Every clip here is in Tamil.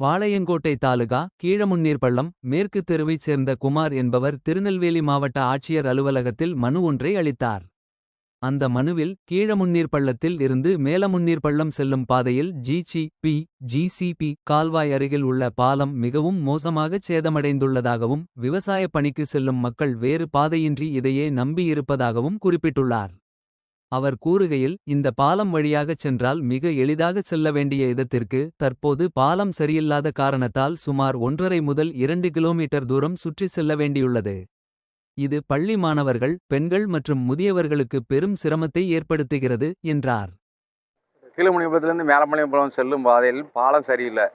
வாளையங்கோட்டை தாலுகா கீழமுன்னீர்பள்ளம் மேற்கு தெருவைச் சேர்ந்த குமார் என்பவர் திருநெல்வேலி மாவட்ட ஆட்சியர் அலுவலகத்தில் மனு ஒன்றை அளித்தார். அந்த மனுவில் கீழமுன்னீர்பள்ளத்தில் இருந்து மேலமுன்னீர்பள்ளம் செல்லும் பாதையில் ஜிசி பி ஜிசிபி கால்வாய் அருகில் உள்ள பாலம் மிகவும் மோசமாகச் சேதமடைந்துள்ளதாகவும் விவசாயப் பணிக்கு செல்லும் மக்கள் வேறு பாதையின்றி இதையே நம்பியிருப்பதாகவும் குறிப்பிட்டுள்ளார். அவர் கூறுகையில் இந்த பாலம் வழியாகச் சென்றால் மிக எளிதாக செல்ல வேண்டிய இடத்திற்கு தற்போது பாலம் சரியில்லாத காரணத்தால் சுமார் ஒன்றரை முதல் இரண்டு கிலோமீட்டர் தூரம் சுற்றிச் செல்ல வேண்டியுள்ளது. இது பள்ளி மாணவர்கள் பெண்கள் மற்றும் முதியவர்களுக்கு பெரும் சிரமத்தை ஏற்படுத்துகிறது என்றார். கீழமணிபுரத்துலேருந்து மேலமணிபுரம் செல்லும் பாதையில் பாலம் சரியில்லை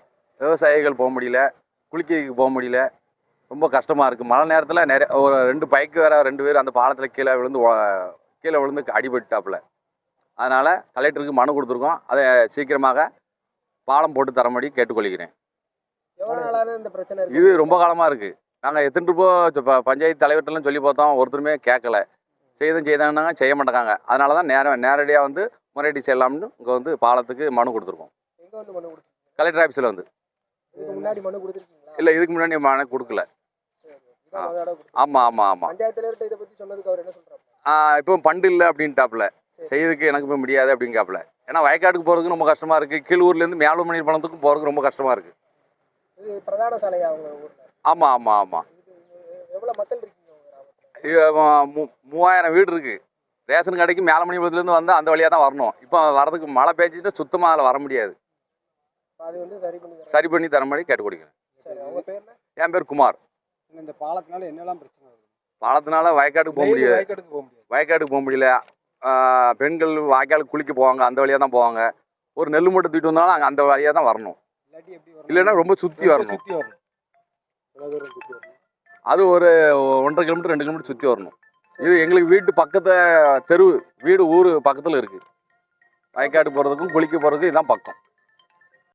விவசாயிகள் போக முடியல குளிக்க போக முடியல ரொம்ப கஷ்டமாக இருக்குது மழை நேரத்தில் நிறைய ஒரு ரெண்டு பைக்கு வேற ரெண்டு பேர் அந்த பாலத்தில் கீழே விழுந்து கீழே விழுந்து அடிபட்டாப்புல அதனால் கலெக்டருக்கு மனு கொடுத்துருக்கோம். அதை சீக்கிரமாக பாலம் போட்டு தரம்படி கேட்டுக்கொள்கிறேன். இது ரொம்ப காலமாக இருக்குது நாங்கள் எத்தனை போ பஞ்சாயத்து தலைவர்கிட்டலாம் சொல்லி பார்த்தோம். ஒருத்தருமே கேட்கல. செய்தும் செய்தாங்கன்னா செய்ய மாட்டேங்காங்க. அதனால தான் நேர நேரடியாக வந்து முறையீடு செய்யலாம்னு இங்கே வந்து பாலத்துக்கு மனு கொடுத்துருக்கோம். கலெக்டர் ஆஃபீஸில் வந்து. இல்லை இதுக்கு முன்னாடி மனு கொடுக்கல. ஆமாம் ஆமாம் ஆமாம் இப்போ பண்டு இல்லை அப்படின்ட்டாப்புல. செய்யறதுக்கு எனக்கு இப்போ முடியாது அப்படிங்காப்புல. ஏன்னா வயக்காட்டுக்கு போகிறதுக்கு ரொம்ப கஷ்டமாக இருக்குது கீழூர்லேருந்து மேலுமணி பணத்துக்கும் போகிறதுக்கு ரொம்ப கஷ்டமாக இருக்குது பிரதான சாலையா ஆமாம் ஆமாம் ஆமாம் இது எவ்வளவு மக்கள் இருக்கீங்க மூவாயிரம் வீடு இருக்குது ரேஷன் கடைக்கு மேலமணிபுரத்துலேருந்து வந்து அந்த வழியாக தான் வரணும். இப்போ வரதுக்கு மழை பெஞ்சிட்டு சுத்தமாக அதில் வர முடியாது. சரி பண்ணி பண்ணி தரம்படி கேட்டுக்கொடுக்கிறேன் சரி அவங்க பேர் என்ன என் பேர் குமார். இந்த பாலத்தினால என்னெல்லாம் பிரச்சனை பாலத்தினால வயக்காட்டுக்கு போக முடியாது. வயக்காட்டுக்கு போக முடியல. பெண்கள் வாய்க்காலுக்கு குளிக்க போவாங்க அந்த வழியாக தான் போவாங்க. ஒரு நெல் மூட்டை தூக்கிட்டு வந்தாலும் அங்கே அந்த வழியாக தான் வரணும்? இல்லைன்னா ரொம்ப சுற்றி வரணும். அது ஒரு ஒன்றரை கிலோமீட்டர் ரெண்டு கிலோமீட்டர் சுற்றி வரணும். இது எங்களுக்கு வீட்டு பக்கத்து தெரு வீடு ஊர் பக்கத்தில் இருக்குது வயக்காடு போகிறதுக்கும் குளிக்க போகிறதுக்கும் இதுதான் பக்கம்.